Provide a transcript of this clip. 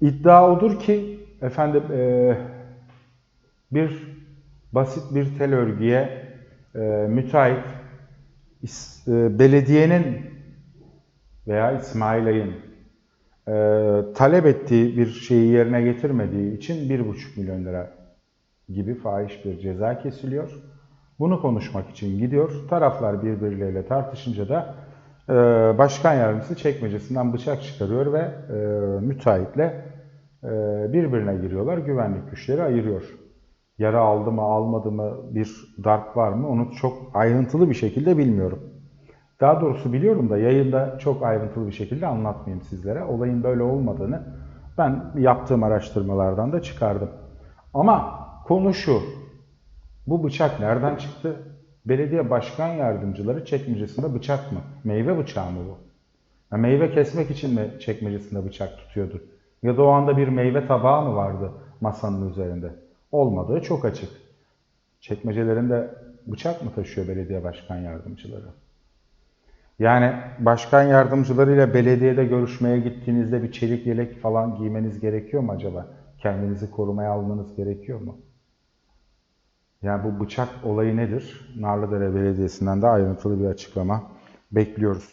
İddia odur ki efendim e, bir basit bir tel örgüye e, müteahhit e, belediyenin veya İsmail Ay'ın e, talep ettiği bir şeyi yerine getirmediği için 1,5 milyon lira gibi fahiş bir ceza kesiliyor. Bunu konuşmak için gidiyor. Taraflar birbirleriyle tartışınca da başkan yardımcısı çekmecesinden bıçak çıkarıyor ve e, müteahhitle e, birbirine giriyorlar. Güvenlik güçleri ayırıyor. Yara aldı mı almadı mı bir darp var mı onu çok ayrıntılı bir şekilde bilmiyorum. Daha doğrusu biliyorum da yayında çok ayrıntılı bir şekilde anlatmayayım sizlere. Olayın böyle olmadığını ben yaptığım araştırmalardan da çıkardım. Ama konu şu. Bu bıçak nereden çıktı? Belediye başkan yardımcıları çekmecesinde bıçak mı? Meyve bıçağı mı bu? Ya meyve kesmek için mi çekmecesinde bıçak tutuyordu? Ya da o anda bir meyve tabağı mı vardı masanın üzerinde? Olmadığı çok açık. Çekmecelerinde bıçak mı taşıyor belediye başkan yardımcıları? Yani başkan yardımcılarıyla belediyede görüşmeye gittiğinizde bir çelik yelek falan giymeniz gerekiyor mu acaba? Kendinizi korumaya almanız gerekiyor mu? Yani bu bıçak olayı nedir? Narlıdere Belediyesi'nden de ayrıntılı bir açıklama bekliyoruz.